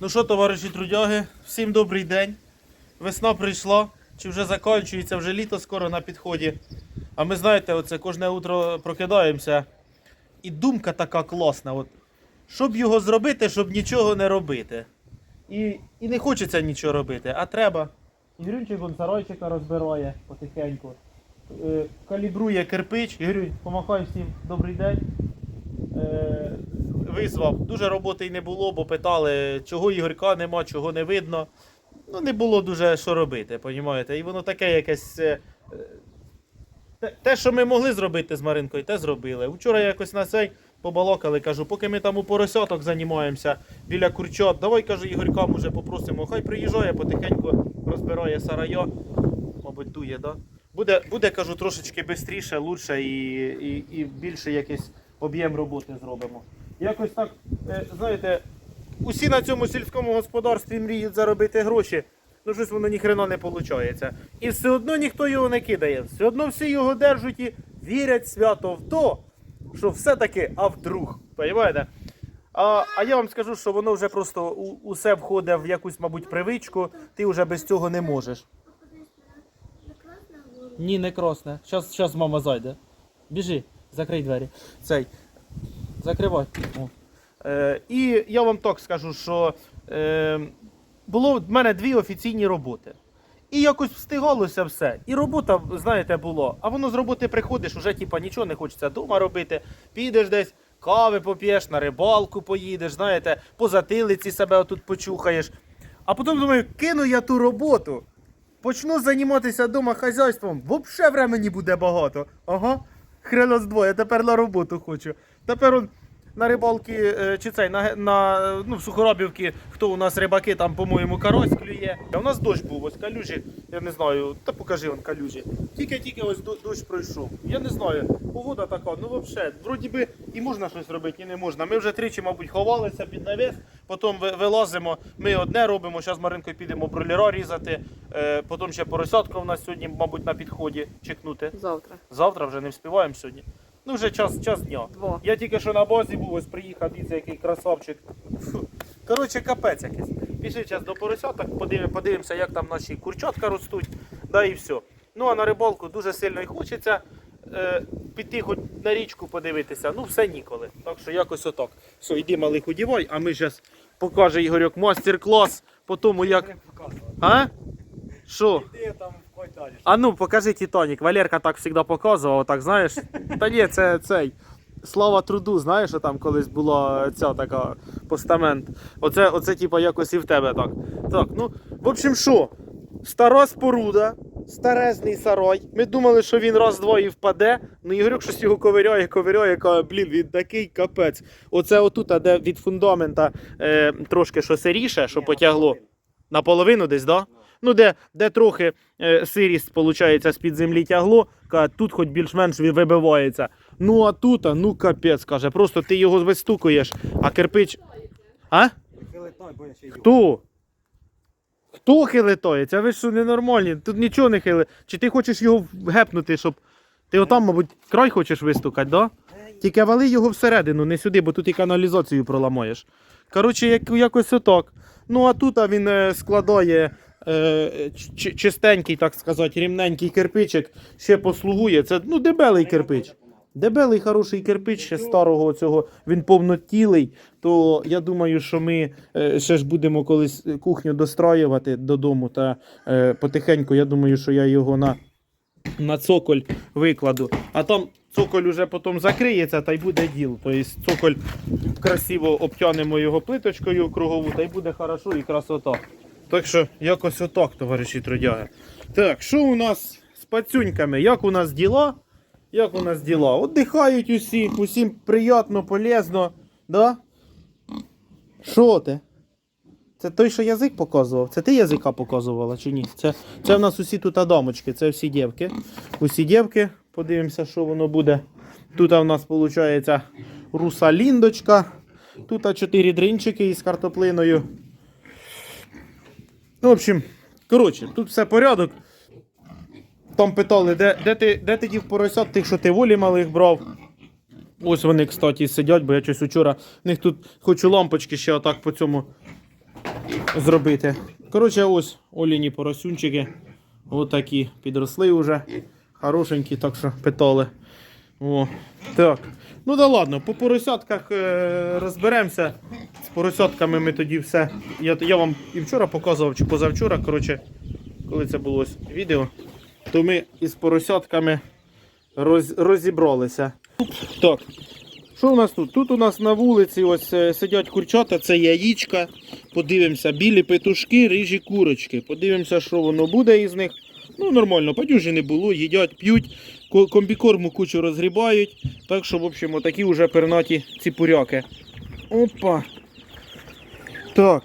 Ну що, товариші трудяги, всім добрий день. Весна прийшла, чи вже закінчується, вже літо скоро на підході. А ми знаєте, оце кожне утро прокидаємося. І думка така класна. От, щоб його зробити, щоб нічого не робити. І, і не хочеться нічого робити, а треба. Ігорюнчик вон сарайчика розбирає потихеньку. Е, калібрує кирпич. Ігорюнь, помахай всім добрий день. Визвав. Дуже роботи й не було, бо питали, чого Ігорька нема, чого не видно. Ну, не було дуже що робити, понімаєте? І воно таке якесь. е, е, те- що ми могли зробити з Маринкою, те зробили. Вчора якось на цей побалакали, кажу, поки ми там у поросяток займаємося біля курчат, давай кажу, Ігорька, може попросимо, хай приїжджає потихеньку, розбирає сарайо. Мабуть, дує, да? Буде, буде, кажу, трошечки швидше, лучше і, і, і більше якийсь об'єм роботи зробимо. Якось так, е, знаєте, усі на цьому сільському господарстві мріють заробити гроші, ну щось воно ніхрена не виходить. І все одно ніхто його не кидає. Все одно всі його держать і вірять свято в то, що все-таки, а вдруг. Понимаєте? А, а я вам скажу, що воно вже просто у, усе входить в якусь, мабуть, привичку, ти вже без цього не можеш. Ні, не кросне. Щас, щас мама зайде. Біжи, закрий двері. Цей. Закривай. О. Е, і я вам так скажу, що е, було в мене дві офіційні роботи. І якось встигалося все. І робота, знаєте, було. А воно з роботи приходиш, уже типа нічого не хочеться вдома робити. Підеш десь, кави поп'єш, на рибалку поїдеш, знаєте, по затилиці себе отут почухаєш. А потім думаю, кину я ту роботу. Почну займатися вдома хазяйством, взагалі времени буде багато. Ага. Хрена з двоє, тепер на роботу хочу. Тепер он на рибалки, е, чи цей, на, на ну, в Сухоробівці, хто у нас рибаки, там, по-моєму, карась клює. А у нас дощ був, ось калюжі, я не знаю, та покажи он калюжі. Тільки-тільки ось до- дощ пройшов. Я не знаю, погода така, ну взагалі, вроді би і можна щось робити, і не можна. Ми вже тричі, мабуть, ховалися під навіс, потім вилазимо, ми одне робимо, зараз Маринкою підемо бройлера різати, е, потім ще поросятка у нас сьогодні, мабуть, на підході чекнути. Завтра. Завтра вже не вспіваємо сьогодні. Ну, вже час, час дня. Два. Я тільки що на базі був, ось приїхав, дивіться, який красавчик. Фу. Коротше, капець якийсь. Пішли зараз до поросяток, подивимо, подивимося, як там наші курчатка ростуть, да і все. Ну а на рибалку дуже сильно і хочеться е, піти хоч на річку подивитися. Ну, все ніколи. Так що якось отак. Все, йди малих одівай, а ми зараз покаже Ігорьок мастер-клас по тому, як. А? Що? Ти там А ну, покажи Титанік. Валерка так завжди показував, так знаєш. Та ні, це цей. Слава труду, знаєш, що там колись була ця така постамент. Оце, оце типа якось і в тебе так. Так, ну, в общем, що? Стара споруда, старезний сарай. Ми думали, що він раз-два і впаде. Ну Ігорюк щось його ковиряє, ковиряє, каже, блін, він такий капець. Оце отут, а де від фундамента е, трошки що сиріше, що потягло. Наполовину десь, так? Да? Ну, де, де трохи е, сирість, виходить, з-під землі тягло, каже, тут хоч більш-менш вибивається. Ну а тут, ну капець, каже, просто ти його вистукуєш, а кирпич. А? Хто? Хто хилитається? Ви що ненормальні? Тут нічого не хили. Чи ти хочеш його гепнути, щоб. Ти отам, мабуть, край хочеш вистукати, да? Тільки вали його всередину, не сюди, бо тут і каналізацію проламаєш. Коротше, як, якось отак. Ну а тут він е, складає чистенький, так сказати, рівненький кирпичик, ще послугує. Це ну, дебелий кирпич. Дебелий хороший кирпич ще старого цього, він повнотілий. То я думаю, що ми е, ще ж будемо колись кухню достроювати додому. Та е, потихеньку, я думаю, що я його на, на цоколь викладу. А там цоколь уже потім закриється та й буде діл. Тобто цоколь красиво обтянемо його плиточкою кругову, та й буде хорошо і красота. Так що якось отак, товариші трудяги. Так, що у нас з пацюньками? Як у нас діла? Як у нас діла? Отдихають усі, усім приємно, полезно. Да? Що ти? Це той, що язик показував? Це ти язика показувала чи ні? Це, це в нас усі тут дамочки, це всі дівки. Усі дівки. Подивимося, що воно буде. Тут у нас виходить русаліндочка. Тут чотири дринчики із картоплиною. Ну, в общем, коротше, тут все порядок. Там питали, де, де, ти, де ти дів поросят, тих, що ти волі малих брав. Ось вони, кстати, сидять, бо я щось учора. В них тут хочу лампочки ще отак по цьому зробити. Коротше, ось оліні поросюнчики. Отакі підросли вже. Хорошенькі, так що питали. О, так. Ну да ладно, по поросятках е, розберемося. З поросятками ми тоді все. Я, я вам і вчора показував, чи позавчора, коротше, коли це було відео, то ми із поросятками роз, розібралися. Так. Що у нас тут? Тут у нас на вулиці ось е, сидять курчата, це яєчка. Подивимося, білі петушки, рижі курочки. Подивимося, що воно буде із них. Ну, нормально, падюжі не було, їдять, п'ють, комбікорму кучу розгрібають. Так що, в общем, отакі вже пернаті ціпуряки. Опа. Так.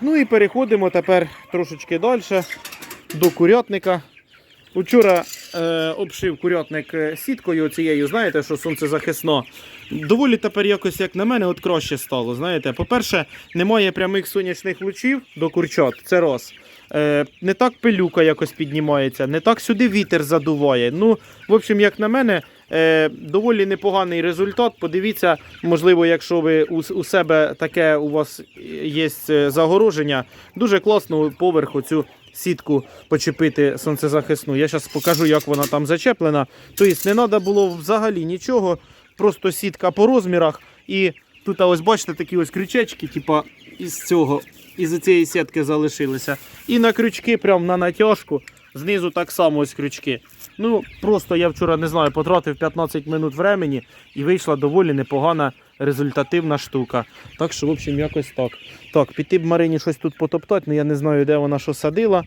Ну і переходимо тепер трошечки далі до курятника. Учора е, обшив курятник е, сіткою цією, знаєте, що сонцезахисно. Доволі тепер якось, як на мене, от краще стало. Знаєте, по-перше, немає прямих сонячних лучів до курчат, це раз. Е, не так пилюка якось піднімається, не так сюди вітер задуває. Ну, в общем, як на мене, е, доволі непоганий результат. Подивіться, можливо, якщо ви у, себе таке у вас є е, загороження, дуже класно поверху цю сітку почепити сонцезахисну. Я зараз покажу, як вона там зачеплена. Тобто не треба було взагалі нічого, просто сітка по розмірах. І тут ось бачите такі ось крючечки, типа із цього, із цієї сітки залишилися. І на крючки, прямо на натяжку, знизу так само ось крючки. Ну, просто я вчора не знаю, потратив 15 минут времени і вийшла доволі непогана результативна штука. Так що, в общем, якось так. Так, піти б Марині щось тут потоптати, але я не знаю, де вона що садила.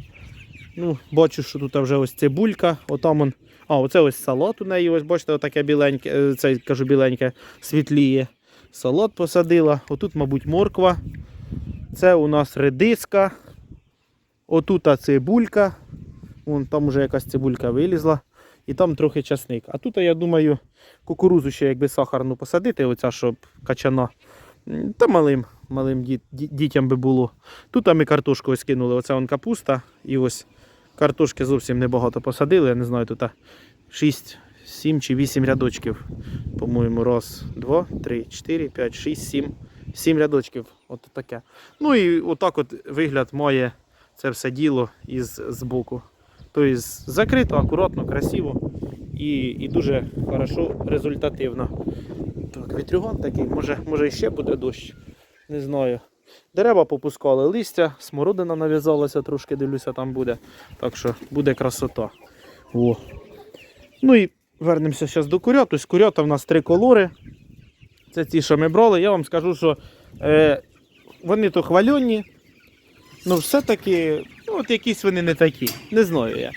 Ну, бачу, що тут вже ось цибулька, отам он. А, оце ось салат у неї, ось бачите, отаке біленьке, е, це кажу біленьке, світліє. Салат посадила. Отут, мабуть, морква. Це у нас редиска. Отут цибулька. Вон там вже якась цибулька вилізла. І там трохи часник. А тут, я думаю, кукурузу ще якби сахарну посадити, оця, щоб качана. Та малим, малим діт- дітям би було. Тут ми картошку ось кинули. Оце вон капуста. І ось картошки зовсім небагато посадили. Я не знаю, тут 6, 7 чи 8 рядочків. По-моєму, раз, два, три, чотири, п'ять, шість, сім. Сім рядочків. От таке. Ну і отак от вигляд має це все діло із збоку. Тобто закрито, акуратно, красиво і, і дуже хорошо, результативно. Так, вітрюган такий, може, може ще буде дощ. Не знаю. Дерева попускали листя, смородина нав'язалася, трошки дивлюся, там буде. Так що буде красота. О. Ну і вернемося зараз до курят. Тобто курята в нас три колори. Це ті, що ми брали. Я вам скажу, що е, вони то хвальонні, Ну, все-таки, ну, от якісь вони не такі. Не знаю я.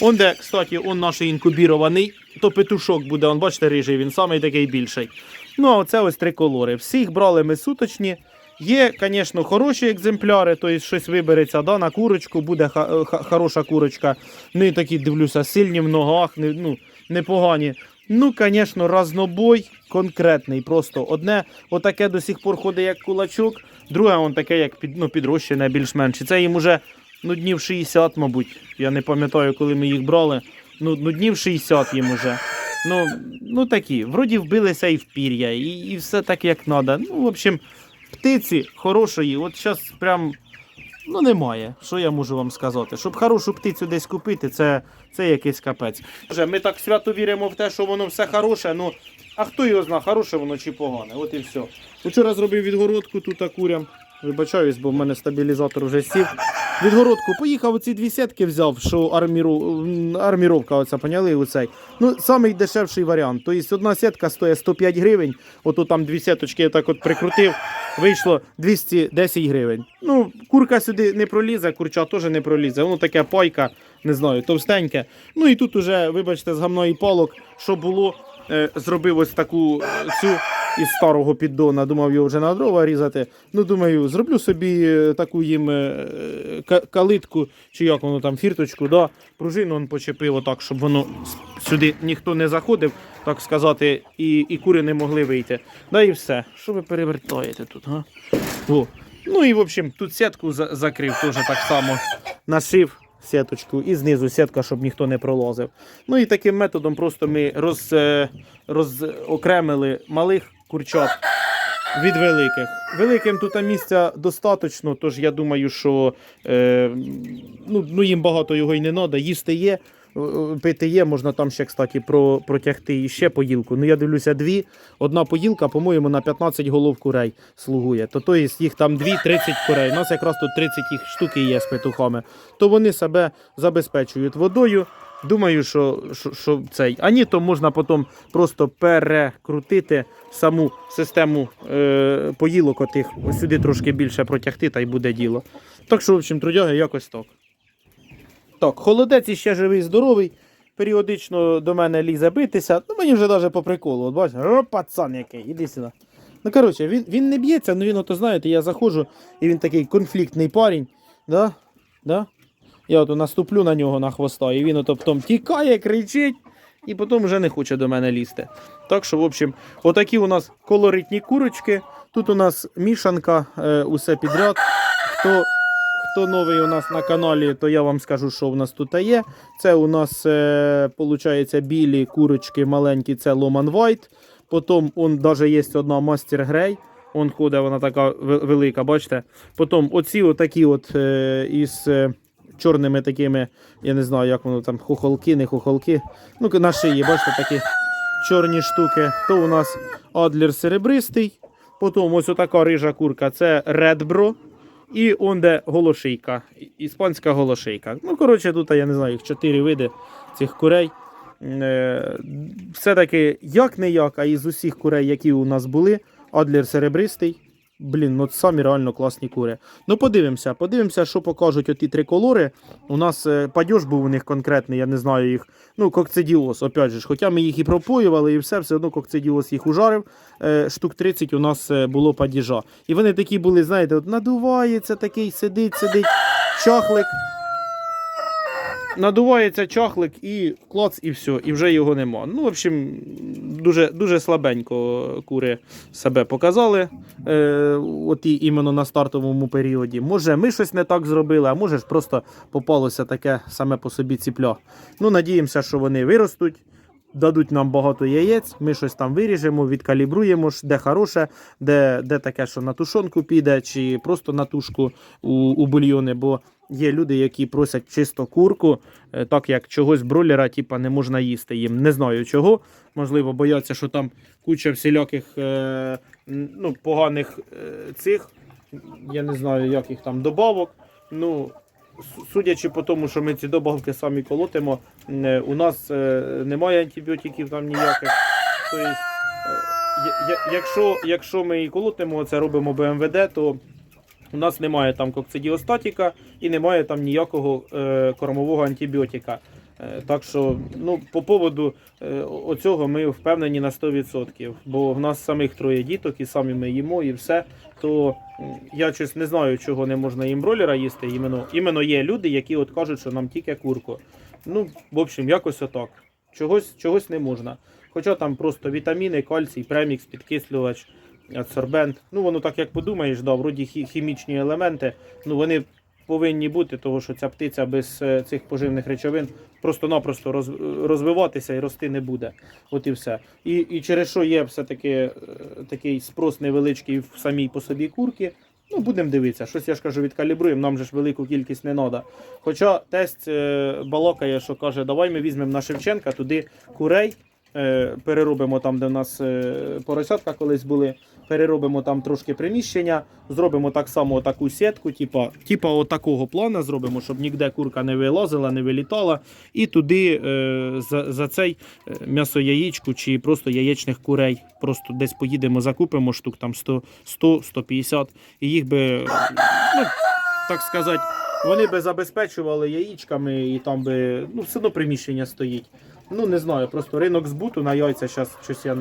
Он де, кстати, он наш інкубірований, то петушок буде, он, бачите, рижий, він самий такий більший. Ну, а оце ось три колори. Всіх брали ми суточні. Є, звісно, хороші екземпляри, тобто щось вибереться да, на курочку, буде ха- хороша курочка. Ну і такі дивлюся, сильні в ногах, не, ну, непогані. Ну, звісно, разнобой конкретний. Просто одне отаке до сих пор ходить як кулачок, друге он таке, як під, ну, підрощене більш-менш. Це їм уже ну, днів 60, мабуть. Я не пам'ятаю, коли ми їх брали. Ну, ну днів 60 їм уже. Ну, ну такі, вроді вбилися і в пір'я, і, і все так, як треба. Ну, в общем, птиці хорошої, от зараз прям. Ну, немає. Що я можу вам сказати? Щоб хорошу птицю десь купити, це, це якийсь капець. Ми так свято віримо в те, що воно все хороше. Ну, а хто його знає, хороше воно чи погане. От і все. Вчора зробив відгородку тут курям. Вибачаюсь, бо в мене стабілізатор вже сів. Відгородку поїхав оці дві сітки взяв, що арміру, арміровка оця, поняли оцей. Ну, самий дешевший варіант. Тобто одна сітка стоїть 105 гривень, ото там дві сіточки я так от прикрутив, вийшло 210 гривень. Ну, курка сюди не пролізе, курча теж не пролізе. Воно таке пайка, не знаю, товстеньке. Ну і тут уже, вибачте, з гамної палок, що було, е, зробив ось таку е, цю із старого піддона. Думав його вже на дрова різати. Ну, думаю, зроблю собі е, таку їм е, калитку, чи як воно там, фірточку, да? пружину он почепив отак, щоб воно сюди ніхто не заходив, так сказати, і, і кури не могли вийти. Да і все. Що ви перевертаєте тут? га? О. Ну і в общем, тут сітку за- закрив теж так само. Нашив сіточку і знизу сітка, щоб ніхто не пролазив. Ну і таким методом просто ми роз, е, розокремили малих курчат від великих. Великим тут місця достатньо, тож я думаю, що е, ну, ну, їм багато його й не треба. Їсти є, е, пити є, можна там ще, кстати, про, протягти ще поїлку. Ну, я дивлюся, дві. Одна поїлка, по-моєму, на 15 голов курей слугує. То, то є їх там 2-30 курей. У нас якраз тут 30 їх штуки є з петухами. То вони себе забезпечують водою. Думаю, що, що, що цей. А ні, то можна потім просто перекрутити саму систему е, поїлок отих, сюди трошки більше протягти, та й буде діло. Так що, в общем, трудяги якось так. Так, холодець іще живий, здоровий. Періодично до мене лізе битися. Ну, мені вже навіть по приколу. От бачиш, о, пацан який, іди сюди. Ну, коротше, він, він не б'ється, ну він, ото знаєте, я заходжу, і він такий конфліктний парень. Да? Да? Я ото наступлю на нього на хвоста, і він ото потім тікає, кричить, і потім вже не хоче до мене лізти. Так що, в общем, отакі у нас колоритні курочки. Тут у нас мішанка, е, усе підряд. Хто, хто новий у нас на каналі, то я вам скажу, що у нас тут є. Це у нас, е, білі курочки маленькі, це Ломан White. Потім он даже є одна Мастер Грей. Он ходить, вона така велика, бачите. Потім оці отакі от е, із е, чорними такими, я не знаю, як воно там, хохолки, не хохолки. Ну, на шиї, бачите, такі чорні штуки. То у нас адлер серебристий. Потім ось така рижа курка, це Редбро. І он де голошийка, іспанська голошийка. Ну, коротше, тут я не знаю, їх чотири види цих курей. Е, Все-таки як не як, а із усіх курей, які у нас були, Адлер серебристий. Блін, ну самі реально класні кури. Ну, подивимося, подивимося, що покажуть оті три колори. У нас е, падьож був у них конкретний, я не знаю їх. Ну, кокцидіоз, опять же, хоча ми їх і пропоювали, і все, все одно кокцидіоз їх ужарив. Е, штук 30 у нас е, було падіжа. І вони такі були, знаєте, от надувається такий, сидить, сидить, чахлик. Надувається чахлик і клац, і все, і вже його нема. Ну, в общем, дуже, дуже слабенько кури себе показали. Е, от і іменно на стартовому періоді. Може, ми щось не так зробили, а може ж просто попалося таке саме по собі ціпля. Ну, надіємося, що вони виростуть. Дадуть нам багато яєць, ми щось там виріжемо, відкалібруємо, де хороше, де, де таке, що на тушонку піде, чи просто на тушку у, у бульйони. Бо є люди, які просять чисто курку, е, так як чогось бройлера типа, не можна їсти їм. Не знаю чого. Можливо, бояться, що там куча всіляких е, ну, поганих е, цих, я не знаю, як їх там добавок. Ну, судячи по тому, що ми ці добавки самі колотимо, е, у нас е, немає антибіотиків там ніяких. Тобто, якщо, якщо ми і колотимо, це робимо БМВД, то у нас немає там кокцидіостатіка і немає там ніякого кормового антибіотика. Так що, ну, по поводу оцього ми впевнені на 100%. Бо в нас самих троє діток, і самі ми їмо, і все. То я щось не знаю, чого не можна їм бройлера їсти. Іменно, іменно є люди, які от кажуть, що нам тільки курку. Ну, в общем, якось отак. Чогось, чогось не можна. Хоча там просто вітаміни, кальцій, премікс, підкислювач, адсорбент. Ну, воно так як подумаєш, да, вроді хі- хімічні елементи, ну вони повинні бути, тому що ця птиця без е, цих поживних речовин просто-напросто роз- розвиватися і рости не буде. От і все. І, і через що є все-таки е, такий спрос невеличкий в самій по собі курки. Ну, будемо дивитися. Щось я ж кажу, відкалібруємо, нам же ж велику кількість не треба. Хоча тесть е, балакає, що каже, давай ми візьмемо на Шевченка туди курей, е, переробимо там, де в нас е, поросятка колись були, переробимо там трошки приміщення, зробимо так само таку сітку, типа, типа отакого плану зробимо, щоб ніде курка не вилазила, не вилітала. І туди е, за, за цей е, м'ясо яєчку чи просто яєчних курей. Просто десь поїдемо, закупимо штук там 100, 100-150, і їх би, ну, так сказати, вони би забезпечували яєчками і там би, ну, все одно приміщення стоїть. Ну, не знаю, просто ринок збуту на яйця зараз щось я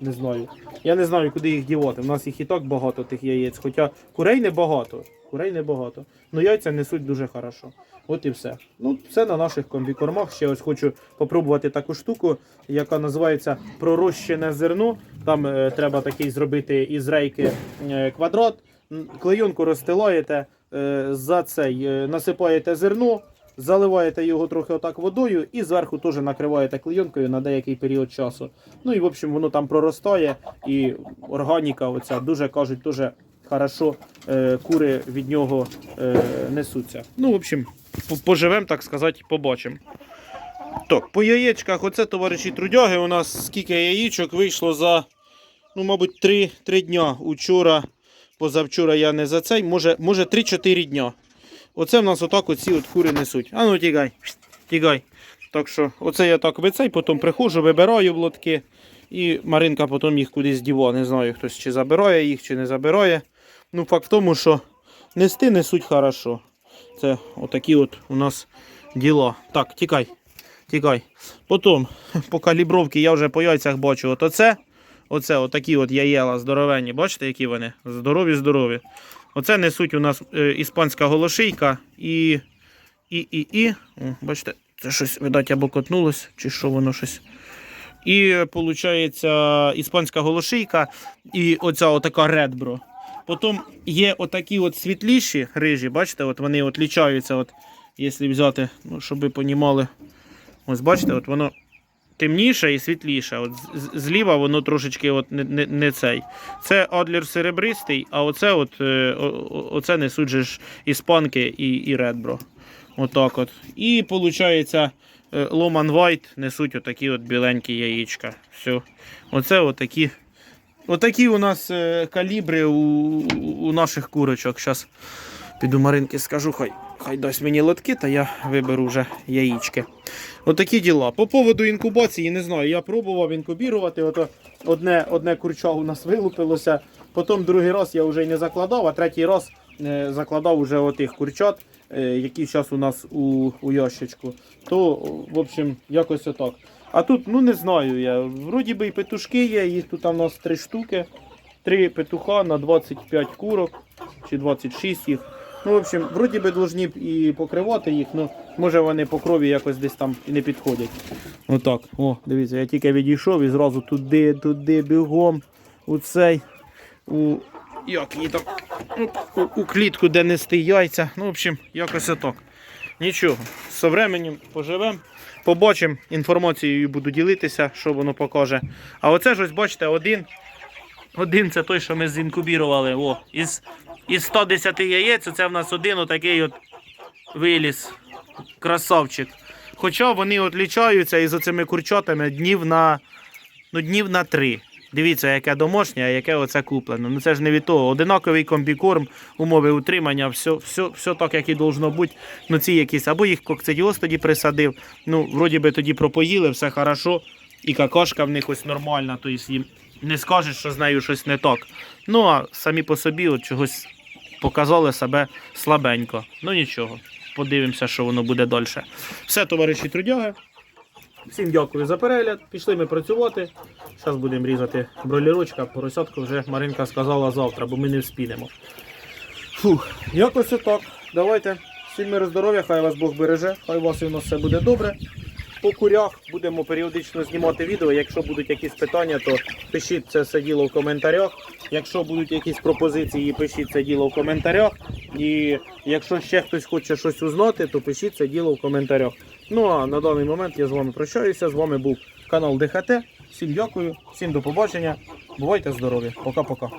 не знаю. Я не знаю, куди їх дівати. У нас їх і так багато тих яєць. Хоча курей не багато. Курей не багато. Ну яйця несуть дуже хорошо. От і все. Ну, все на наших комбікормах. Ще ось хочу попробувати таку штуку, яка називається пророщене зерно. Там е, треба такий зробити із рейки е, квадрат. М, Клейонку розстилаєте, е, за цей е, насипаєте зерно. Заливаєте його трохи отак водою і зверху теж накриваєте клейонкою на деякий період часу. Ну і в общем воно там проростає, і органіка оця дуже кажуть, дуже хорошо е, кури від нього е, несуться. Ну, в общем, поживемо, так сказати, побачимо. Так, по яєчках, оце товариші трудяги. У нас скільки яєчок вийшло за, ну, мабуть, 3, 3 дня. Учора, позавчора я не за цей, може, може 3-4 дня. Оце в нас отак оці от кури несуть. А ну тікай, тікай. Так що, оце я так вицей, потім приходжу, вибираю в лотки. І Маринка потім їх кудись діва. Не знаю, хтось чи забирає їх, чи не забирає. Ну, факт в тому, що нести несуть хорошо. Це отакі от у нас діла. Так, тікай. Тікай. Потім, по калібровці я вже по яйцях бачу. От оце, оце отакі от яєла здоровенні. Бачите, які вони? Здорові, здорові. Оце несуть у нас е, іспанська голошийка і. І, і, і. О, бачите, це щось, видать, або котнулось, чи що воно щось. І виходить, іспанська голошийка і оця отака редбро. Потім є отакі от світліші рижі, бачите, от вони от лічаються, от, якщо взяти, ну, щоб ви понімали. Ось бачите, от воно темніше і світліше. От зліва воно трошечки от не, не, не цей. Це адлер серебристий, а оце от, е, оце несуть же ж іспанки і, і редбро. Отак от. І виходить, Ломан Вайт несуть отакі от біленькі яєчка. Все. Оце отакі. Отакі у нас е, калібри у, у наших курочок. Зараз піду Маринки скажу, хай, хай дасть мені лотки, та я виберу вже яєчки. Отакі діла. По поводу інкубації, не знаю, я пробував інкубірувати. Ото одне, одне курча у нас вилупилося. Потім другий раз я вже не закладав, а третій раз е, закладав уже отих курчат, е, які зараз у нас у, у ящичку. То, в общем, якось отак. А тут, ну не знаю я. Вроді би і петушки є, їх тут у нас три штуки. Три петуха на 25 курок чи 26 їх. Ну, в общем, вроді би б і покривати їх, ну може вони по крові якось десь там і не підходять. Отак. О, дивіться, я тільки відійшов і зразу туди, туди, бігом. У цей. У. Як її там. У, у клітку, де нести яйця. Ну, в общем, якось отак. Нічого. З временем поживемо. Побачимо, інформацією буду ділитися, що воно покаже. А оце ж ось бачите, один. Один це той, що ми зінкубірували. О, із, із 110 яєць, це в нас один отакий от виліз. Красавчик. Хоча вони отлічаються із оцими курчатами днів на, ну, днів на три. Дивіться, яке домашнє, а яке оце куплене. Ну це ж не від того. Одинаковий комбікорм, умови утримання, все, все, все так, як і должно бути. Ну ці якісь, або їх кокцидіоз тоді присадив. Ну, вроді би тоді пропоїли, все хорошо. І какашка в них ось нормальна, тобто їм не скажеш, що з нею щось не так. Ну а самі по собі от чогось показали себе слабенько. Ну нічого. Подивимося, що воно буде далі. Все, товариші трудяги. Всім дякую за перегляд. Пішли ми працювати. Зараз будемо різати бролірочка, поросятку вже Маринка сказала завтра, бо ми не вспінемо. Фух, якось отак. Давайте. Всім миру здоров'я, хай вас Бог береже, хай у вас і у нас все буде добре. По курях будемо періодично знімати відео. Якщо будуть якісь питання, то пишіть це все діло в коментарях. Якщо будуть якісь пропозиції, пишіть це діло в коментарях. І якщо ще хтось хоче щось узнати, то пишіть це діло в коментарях. Ну а на даний момент я з вами прощаюся. З вами був канал ДХТ. Всім дякую, всім до побачення. Бувайте здорові. Пока-пока.